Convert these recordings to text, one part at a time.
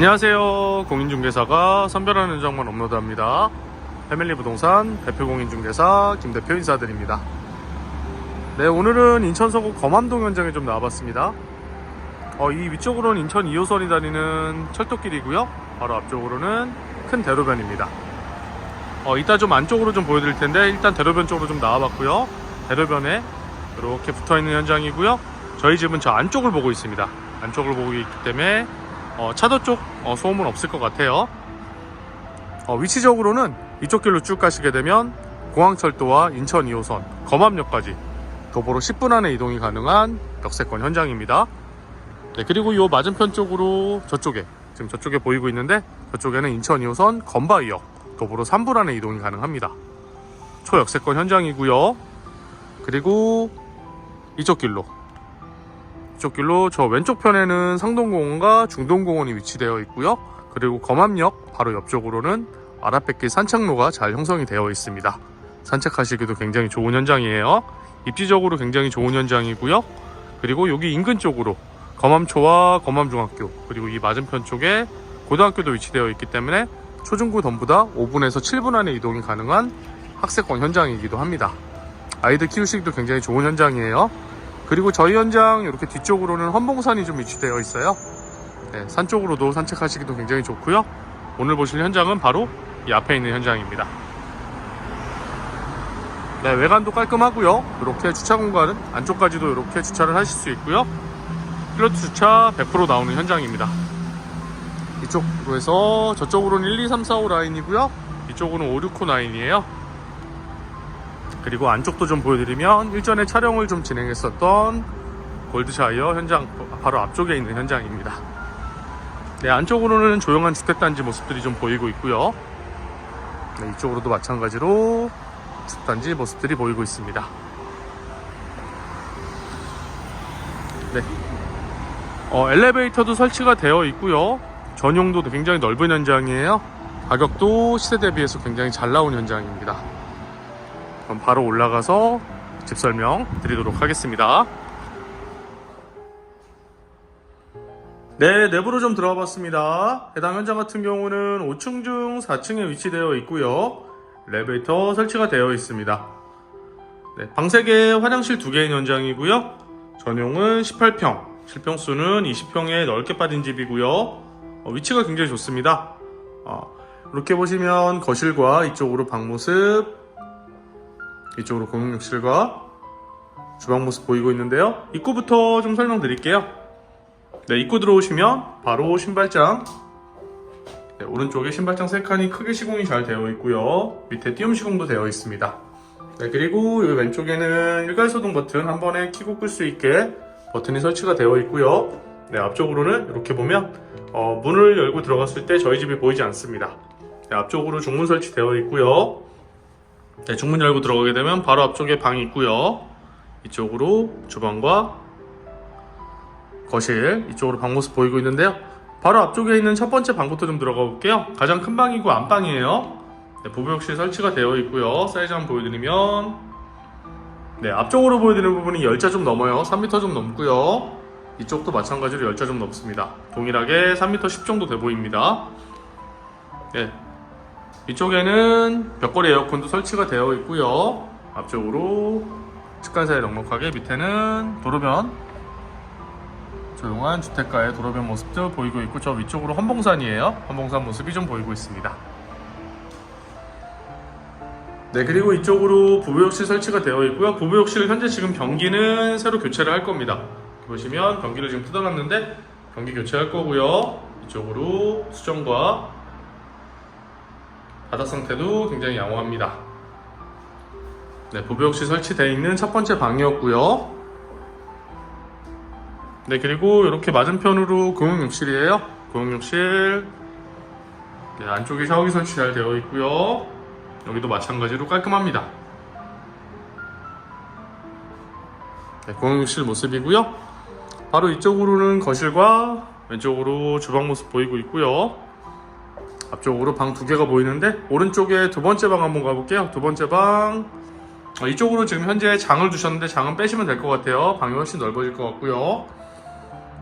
안녕하세요. 공인중개사가 선별하는 현장만 업로드합니다. 패밀리 부동산 대표 공인중개사 김 대표 인사드립니다. 네, 오늘은 인천 서구 검암동 현장에 좀 나와봤습니다. 어, 이 위쪽으로는 인천 2호선이 다니는 철도길이고요. 바로 앞쪽으로는 큰 대로변입니다. 어, 이따 좀 안쪽으로 좀 보여드릴 텐데 일단 대로변 쪽으로 좀 나와봤고요. 대로변에 이렇게 붙어있는 현장이고요. 저희 집은 저 안쪽을 보고 있습니다. 안쪽을 보고 있기 때문에 어, 차도 쪽 어, 소음은 없을 것 같아요. 어, 위치적으로는 이쪽 길로 쭉 가시게 되면 공항철도와 인천 2호선, 검암역까지 도보로 10분 안에 이동이 가능한 역세권 현장입니다. 네, 그리고 이 맞은편 쪽으로 저쪽에 지금 저쪽에 보이고 있는데 저쪽에는 인천 2호선 건바이역 도보로 3분 안에 이동이 가능합니다. 초역세권 현장이고요. 그리고 이쪽 길로 이쪽 길로 저 왼쪽 편에는 상동공원과 중동공원이 위치되어 있고요. 그리고 검암역 바로 옆쪽으로는 아라뱃길 산책로가 잘 형성이 되어 있습니다. 산책하시기도 굉장히 좋은 현장이에요. 입지적으로 굉장히 좋은 현장이고요. 그리고 여기 인근 쪽으로 검암초와 검암중학교 그리고 이 맞은편 쪽에 고등학교도 위치되어 있기 때문에 초중고 전부 다 5분에서 7분 안에 이동이 가능한 학세권 현장이기도 합니다. 아이들 키우시기도 굉장히 좋은 현장이에요. 그리고 저희 현장 이렇게 뒤쪽으로는 헌봉산이 좀 위치되어 있어요. 네, 산 쪽으로도 산책하시기도 굉장히 좋고요. 오늘 보실 현장은 바로 이 앞에 있는 현장입니다. 네, 외관도 깔끔하고요. 이렇게 주차 공간은 안쪽까지도 이렇게 주차를 하실 수 있고요. 필로트 주차 100% 나오는 현장입니다. 이쪽으로 해서 저쪽으로는 1, 2, 3, 4, 5 라인이고요. 이쪽으로는 5, 6, 9 라인이에요. 그리고 안쪽도 좀 보여드리면 일전에 촬영을 좀 진행했었던 골드샤이어 현장 바로 앞쪽에 있는 현장입니다. 네, 안쪽으로는 조용한 주택단지 모습들이 좀 보이고 있고요. 네, 이쪽으로도 마찬가지로 주택단지 모습들이 보이고 있습니다. 네. 어, 엘리베이터도 설치가 되어 있고요. 전용도도 굉장히 넓은 현장이에요. 가격도 시세 대비해서 굉장히 잘 나온 현장입니다. 그럼 바로 올라가서 집 설명 드리도록 하겠습니다. 네, 내부로 좀 들어가 봤습니다. 해당 현장 같은 경우는 5층 중 4층에 위치되어 있고요. 엘리베이터 설치가 되어 있습니다. 네, 방 3개, 화장실 2개인 현장이고요. 전용은 18평, 실평수는 20평에 넓게 빠진 집이고요. 어, 위치가 굉장히 좋습니다. 어, 이렇게 보시면 거실과 이쪽으로 방 모습, 이쪽으로 공용욕실과 주방 모습 보이고 있는데요. 입구부터 좀 설명드릴게요. 네, 입구 들어오시면 바로 신발장. 네, 오른쪽에 신발장 3칸이 크게 시공이 잘 되어 있고요. 밑에 띄움 시공도 되어 있습니다. 네, 그리고 이 왼쪽에는 일괄소등 버튼 한 번에 키고 끌 수 있게 버튼이 설치가 되어 있고요. 네, 앞쪽으로는 이렇게 보면 어, 문을 열고 들어갔을 때 저희 집이 보이지 않습니다. 네, 앞쪽으로 중문 설치되어 있고요. 네, 중문 열고 들어가게 되면 바로 앞쪽에 방이 있고요. 이쪽으로 주방과 거실 이쪽으로 방 모습 보이고 있는데요. 바로 앞쪽에 있는 첫 번째 방부터 좀 들어가 볼게요. 가장 큰 방이고 안방이에요. 네, 부부욕실 설치가 되어 있고요. 사이즈 한번 보여드리면 네, 앞쪽으로 보여드리는 부분이 10자 좀 넘어요. 3m 좀 넘고요. 이쪽도 마찬가지로 10자 좀 넘습니다. 동일하게 3m 10 정도 돼 보입니다. 네, 이쪽에는 벽걸이 에어컨도 설치가 되어 있고요. 앞쪽으로 측간사에 넉넉하게 밑에는 도로변 조용한 주택가의 도로변 모습도 보이고 있고 저 위쪽으로 헌봉산이에요. 헌봉산 모습이 좀 보이고 있습니다. 네 그리고 이쪽으로 부부욕실 설치가 되어 있고요. 부부욕실 현재 지금 변기는 새로 교체를 할 겁니다. 보시면 변기를 지금 뜯어놨는데 변기 교체할 거고요. 이쪽으로 수정과 바닥 상태도 굉장히 양호합니다. 네, 부부욕실 설치되어 있는 첫 번째 방이었고요. 네, 그리고 이렇게 맞은편으로 공용욕실이에요. 공용욕실. 네, 안쪽에 샤워기 설치 잘 되어 있고요. 여기도 마찬가지로 깔끔합니다. 네, 공용욕실 모습이고요. 바로 이쪽으로는 거실과 왼쪽으로 주방 모습 보이고 있고요. 앞쪽으로 방 두 개가 보이는데 오른쪽에 두 번째 방 한번 가볼게요. 두 번째 방 어, 이쪽으로 지금 현재 장을 두셨는데 장은 빼시면 될 것 같아요. 방이 훨씬 넓어질 것 같고요.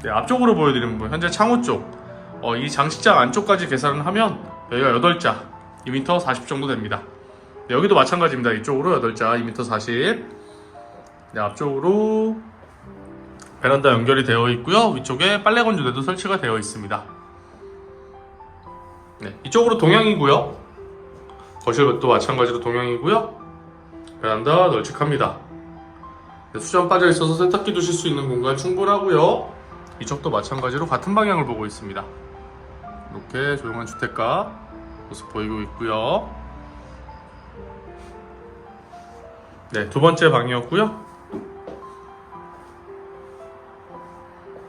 네, 앞쪽으로 보여드리는 부분 현재 창호 쪽 어, 이 장식장 안쪽까지 계산을 하면 여기가 8자 2m 40 정도 됩니다. 네, 여기도 마찬가지입니다. 이쪽으로 8자 2m 40. 네, 앞쪽으로 베란다 연결이 되어 있고요. 위쪽에 빨래 건조대도 설치가 되어 있습니다. 네, 이쪽으로 동향이고요. 거실도 마찬가지로 동향이고요. 베란다 널찍합니다. 네, 수전 빠져 있어서 세탁기 두실 수 있는 공간 충분하고요. 이쪽도 마찬가지로 같은 방향을 보고 있습니다. 이렇게 조용한 주택가 모습 보이고 있고요. 네, 두 번째 방이었고요.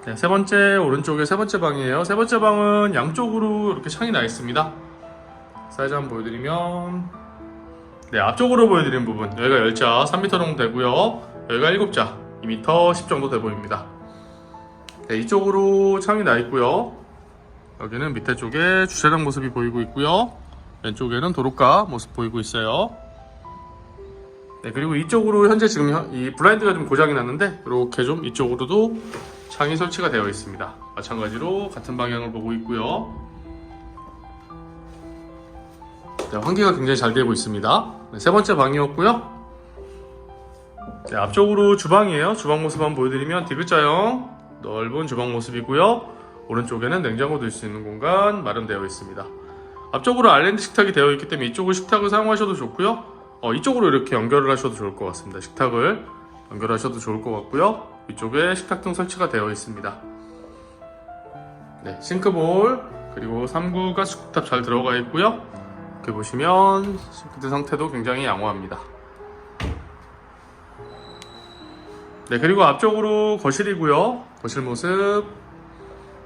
네, 세 번째 오른쪽에 세 번째 방이에요. 세 번째 방은 양쪽으로 이렇게 창이 나 있습니다. 사이즈 한번 보여드리면 네, 앞쪽으로 보여드리는 부분 여기가 10자 3m 정도 되고요. 여기가 7자 2m 10 정도 돼 보입니다. 네, 이쪽으로 창이 나 있고요. 여기는 밑에 쪽에 주차장 모습이 보이고 있고요. 왼쪽에는 도로가 모습 보이고 있어요. 네, 그리고 이쪽으로 현재 지금 현- 이 블라인드가 좀 고장이 났는데 이렇게 좀 이쪽으로도 창이 설치가 되어 있습니다. 마찬가지로 같은 방향을 보고 있고요. 네, 환기가 굉장히 잘 되고 있습니다. 네, 세 번째 방이었고요. 네, 앞쪽으로 주방이에요. 주방 모습 한번 보여드리면 디귿자형 넓은 주방 모습이고요. 오른쪽에는 냉장고 둘 수 있는 공간 마련되어 있습니다. 앞쪽으로 아일랜드 식탁이 되어 있기 때문에 이쪽을 식탁을 사용하셔도 좋고요. 어, 이쪽으로 이렇게 연결을 하셔도 좋을 것 같습니다. 식탁을 연결하셔도 좋을 것 같고요. 위쪽에 식탁등 설치가 되어 있습니다. 네, 싱크볼 그리고 3구 가스쿡탑 잘 들어가 있고요. 이렇게 보시면 싱크대 상태도 굉장히 양호합니다. 네, 그리고 앞쪽으로 거실이고요. 거실 모습.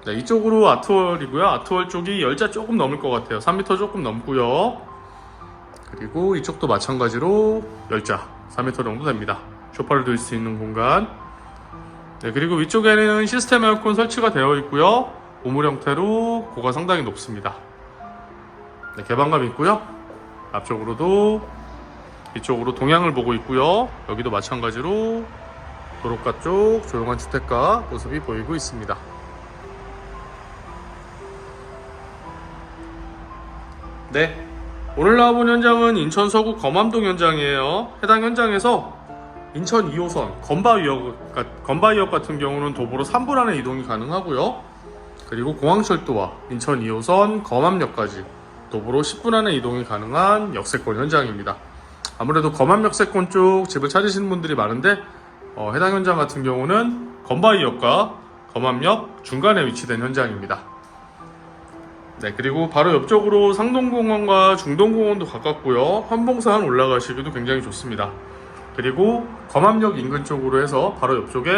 네, 이쪽으로 아트월이고요. 아트월 쪽이 열자 조금 넘을 것 같아요. 3m 조금 넘고요. 그리고 이쪽도 마찬가지로 열자 4m 정도 됩니다. 쇼파를 둘 수 있는 공간. 네, 그리고 위쪽에는 시스템 에어컨 설치가 되어 있고요. 우물 형태로 고가 상당히 높습니다. 네, 개방감 있고요. 앞쪽으로도 이쪽으로 동향을 보고 있고요. 여기도 마찬가지로 도로가 쪽 조용한 주택가 모습이 보이고 있습니다. 네. 오늘 나와본 현장은 인천 서구 검암동 현장이에요. 해당 현장에서 인천 2호선 건바위역, 가- 건바위역 같은 경우는 도보로 3분 안에 이동이 가능하고요. 그리고 공항철도와 인천 2호선 검암역까지 도보로 10분 안에 이동이 가능한 역세권 현장입니다. 아무래도 검암 역세권 쪽 집을 찾으시는 분들이 많은데 어, 해당 현장 같은 경우는 건바위역과 검암역 중간에 위치된 현장입니다. 네, 그리고 바로 옆쪽으로 상동공원과 중동공원도 가깝고요. 환봉산 올라가시기도 굉장히 좋습니다. 그리고 검암역 인근 쪽으로 해서 바로 옆쪽에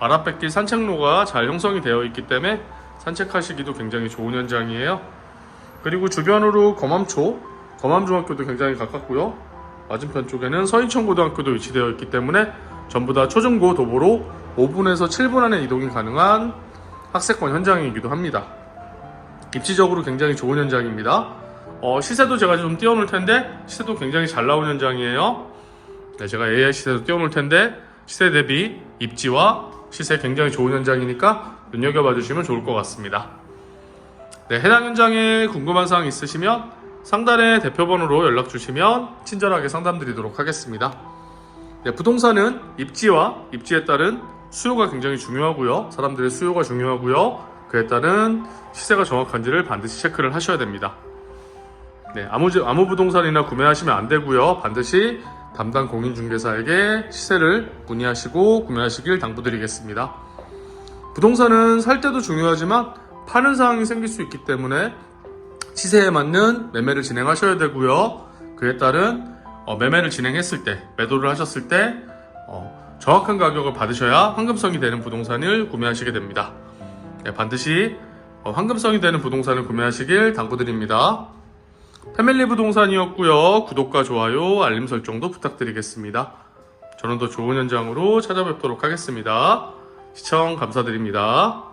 아랍백길 산책로가 잘 형성이 되어 있기 때문에 산책하시기도 굉장히 좋은 현장이에요. 그리고 주변으로 검암초, 검암중학교도 굉장히 가깝고요. 맞은편 쪽에는 서인천고등학교도 위치되어 있기 때문에 전부 다 초중고 도보로 5분에서 7분 안에 이동이 가능한 학세권 현장이기도 합니다. 입지적으로 굉장히 좋은 현장입니다. 어, 시세도 제가 좀 띄워놓을 텐데 시세도 굉장히 잘 나온 현장이에요. 네, 제가 AI 시세도 띄워놓을 텐데 시세 대비 입지와 시세 굉장히 좋은 현장이니까 눈여겨봐 주시면 좋을 것 같습니다. 네, 해당 현장에 궁금한 사항 있으시면 상단의 대표번호로 연락 주시면 친절하게 상담드리도록 하겠습니다. 네, 부동산은 입지와 입지에 따른 수요가 굉장히 중요하고요. 사람들의 수요가 중요하고요. 그에 따른 시세가 정확한지를 반드시 체크를 하셔야 됩니다. 네, 아무, 지- 아무 부동산이나 구매하시면 안 되고요. 반드시 담당 공인중개사에게 시세를 문의하시고 구매하시길 당부드리겠습니다. 부동산은 살 때도 중요하지만 파는 상황이 생길 수 있기 때문에 시세에 맞는 매매를 진행하셔야 되고요. 그에 따른 어, 매매를 진행했을 때, 매도를 하셨을 때 어, 정확한 가격을 받으셔야 황금성이 되는 부동산을 구매하시게 됩니다. 네, 반드시 어, 황금성이 되는 부동산을 구매하시길 당부드립니다. 패밀리 부동산이었고요. 구독과 좋아요, 알림 설정도 부탁드리겠습니다. 저는 더 좋은 현장으로 찾아뵙도록 하겠습니다. 시청 감사드립니다.